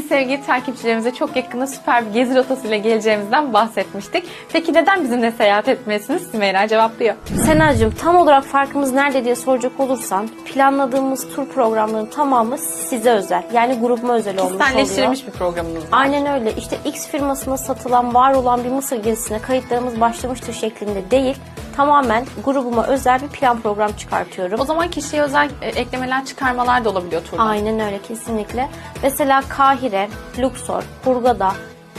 siz sevgili takipçilerimize çok yakında süper bir gezi rotasıyla geleceğimizden bahsetmiştik. Peki neden bizimle seyahat etmesiniz? Sümeyra cevaplıyor. Senacığım tam olarak farkımız nerede diye soracak olursan planladığımız tur programlarının tamamı size özel. Yani grubuma özel olmuş oluyor. Kişiselleştirilmiş bir programımız var. Aynen öyle. İşte X firmasına satılan, var olan bir Mısır gezisine kayıtlarımız başlamıştır şeklinde değil. Tamamen grubuma özel bir plan program çıkartıyorum. O zaman kişiye özel e, eklemeler, çıkarmalar da olabiliyor turda. Aynen öyle kesinlikle. Mesela Kahire, Luxor, Hurghada,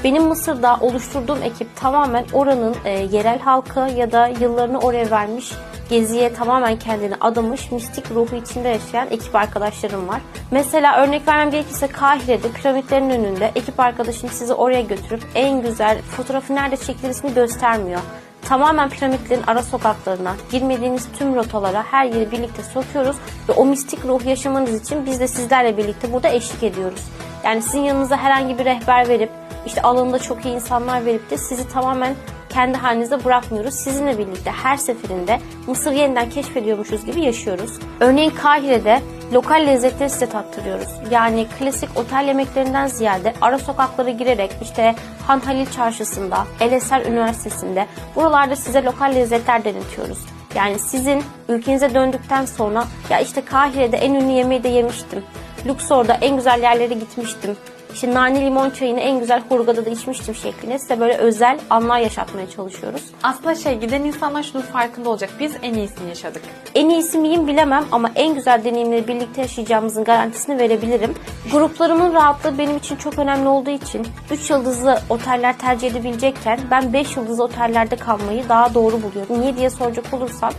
benim Mısır'da oluşturduğum ekip tamamen oranın e, yerel halkı ya da yıllarını oraya vermiş, geziye tamamen kendini adamış, mistik ruhu içinde yaşayan ekip arkadaşlarım var. Mesela örnek vermem gerekirse Kahire'de piramitlerin önünde ekip arkadaşım sizi oraya götürüp en güzel fotoğrafı nerede çekilmesini göstermiyor. Tamamen piramitlerin ara sokaklarına, girmediğiniz tüm rotalara her yeri birlikte sokuyoruz ve o mistik ruh yaşamanız için biz de sizlerle birlikte burada eşlik ediyoruz. Yani sizin yanınıza herhangi bir rehber verip, işte alanında çok iyi insanlar verip de sizi tamamen kendi halinize bırakmıyoruz. Sizinle birlikte her seferinde Mısır yeniden keşfediyormuşuz gibi yaşıyoruz. Örneğin Kahire'de lokal lezzetleri size tattırıyoruz. Yani klasik otel yemeklerinden ziyade ara sokaklara girerek işte Han Halil Çarşısı'nda, El Eser Üniversitesi'nde buralarda size lokal lezzetler denetiyoruz. Yani sizin ülkenize döndükten sonra ya işte Kahire'de en ünlü yemeği de yemiştim. Luxor'da en güzel yerlere gitmiştim. İşte nane limon çayını en güzel Hurghada'da da içmiştim şeklinde size böyle özel anlar yaşatmaya çalışıyoruz. Aslında şey giden insanlar şunun farkında olacak. Biz en iyisini yaşadık. En iyisi miyim bilemem ama en güzel deneyimleri birlikte yaşayacağımızın garantisini verebilirim. Gruplarımın rahatlığı benim için çok önemli olduğu için 3 yıldızlı oteller tercih edebilecekken ben 5 yıldızlı otellerde kalmayı daha doğru buluyorum. Niye diye soracak olursam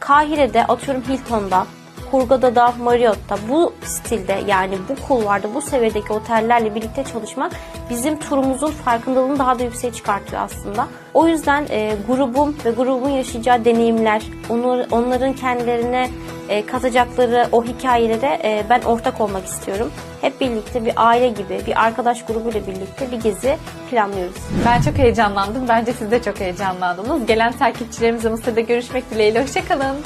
Kahire'de atıyorum Hilton'da Hurghada'da, Marriott'ta bu stilde yani bu kulvarda, bu seviyedeki otellerle birlikte çalışmak bizim turumuzun farkındalığını daha da yükseğe çıkartıyor aslında. O yüzden e, grubum ve grubun yaşayacağı deneyimler, onlar, onların kendilerine e, katacakları o hikayelere e, ben ortak olmak istiyorum. Hep birlikte bir aile gibi, bir arkadaş grubuyla birlikte bir gezi planlıyoruz. Ben çok heyecanlandım. Bence siz de çok heyecanlandınız. Gelen takipçilerimizle Mısır'da görüşmek dileğiyle. Hoşçakalın.